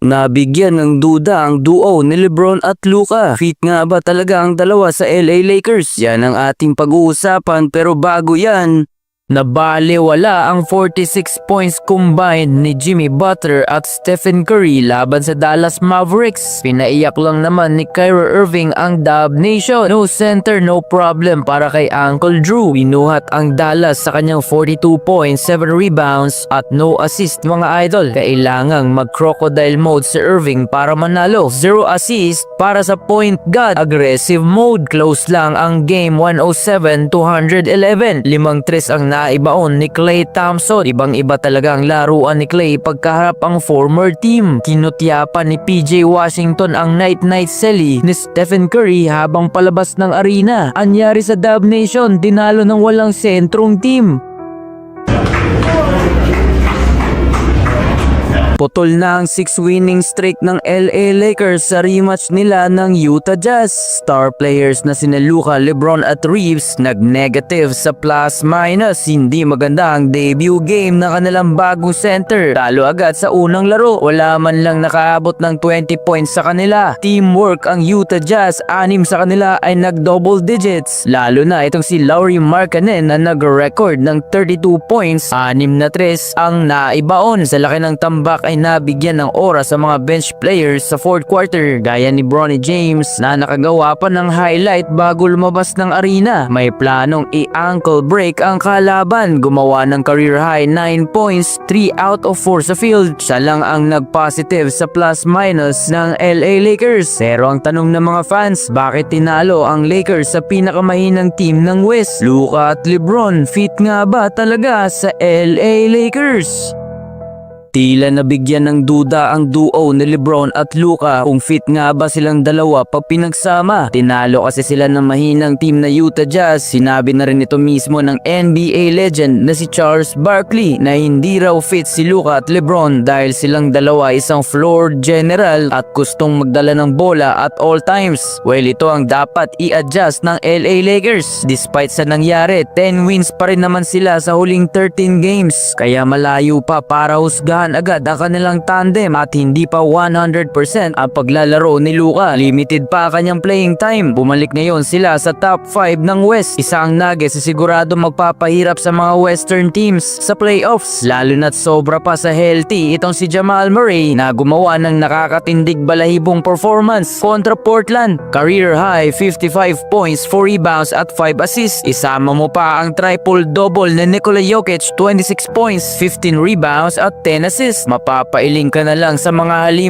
Nabigyan ng duda ang duo ni Lebron at Luka. Fit nga ba talaga ang dalawa sa LA Lakers? Yan ang ating pag-uusapan pero bago yan, Nabaliwala ang 46 points combined ni Jimmy Butler at Stephen Curry laban sa Dallas Mavericks. Pinaiyak lang naman ni Kyrie Irving ang Dub Nation. No center, no problem para kay Uncle Drew. Inuhat ang Dallas sa kanyang 42 points, 7 rebounds at no assist mga idol. Kailangang mag-crocodile mode si Irving para manalo. Zero assist para sa point guard. Aggressive mode. Close lang ang game 107-211. Limang tres ang naibaon ni Clay Thompson. Ibang iba talaga ang laruan ni Clay pagkaharap ang former team. Kinutyapan ni PJ Washington ang night-night sally ni Stephen Curry habang palabas ng arena. Anyari sa Dub Nation, dinalo ng walang sentrong team. Putol na ang 6 winning streak ng LA Lakers sa rematch nila ng Utah Jazz. Star players na sina Luka, Lebron at Reeves nag-negative sa plus-minus. Hindi maganda ang debut game ng kanilang bagong center. Talo agad sa unang laro. Wala man lang nakaabot ng 20 points sa kanila. Teamwork ang Utah Jazz. Anim sa kanila ay nag-double digits. Lalo na itong si Lauri Markkanen na nag-record ng 32 points. Anim na tres ang naibaon. Sa laki ng tambak ay nabigyan ng oras sa mga bench players sa fourth quarter gaya ni Bronny James na nakagawa pa ng highlight bago lumabas ng arena. May planong i-ankle break ang kalaban. Gumawa ng career high 9 points, 3 out of 4 sa field. Siya lang ang nag-positive sa plus-minus ng LA Lakers. Pero ang tanong ng mga fans, bakit tinalo ang Lakers sa pinakamahinang team ng West? Luka at Lebron, fit nga ba talaga sa LA Lakers? Tila nabigyan ng duda ang duo ni Lebron at Luka kung fit nga ba silang dalawa pag pinagsama. Tinalo kasi sila ng mahinang team na Utah Jazz. Sinabi na rin ito mismo ng NBA legend na si Charles Barkley na hindi raw fit si Luka at Lebron dahil silang dalawa isang floor general at gustong magdala ng bola at all times. Well ito ang dapat i-adjust ng LA Lakers. Despite sa nangyari, 10 wins pa rin naman sila sa huling 13 games. Kaya malayo pa para husgahan agad ang kanilang tandem at hindi pa 100% ang paglalaro ni Luka. Limited pa kanyang playing time. Bumalik ngayon sila sa top 5 ng West. Isang Nuggets na sigurado magpapahirap sa mga Western teams sa playoffs. Lalo na't sobra pa sa healthy itong si Jamal Murray na gumawa ng nakakatindig balahibong performance kontra Portland. Career high 55 points, 4 rebounds at 5 assists. Isama mo pa ang triple-double na Nikola Jokic 26 points, 15 rebounds at 10 assists. Mapapailing ka na lang sa mga halim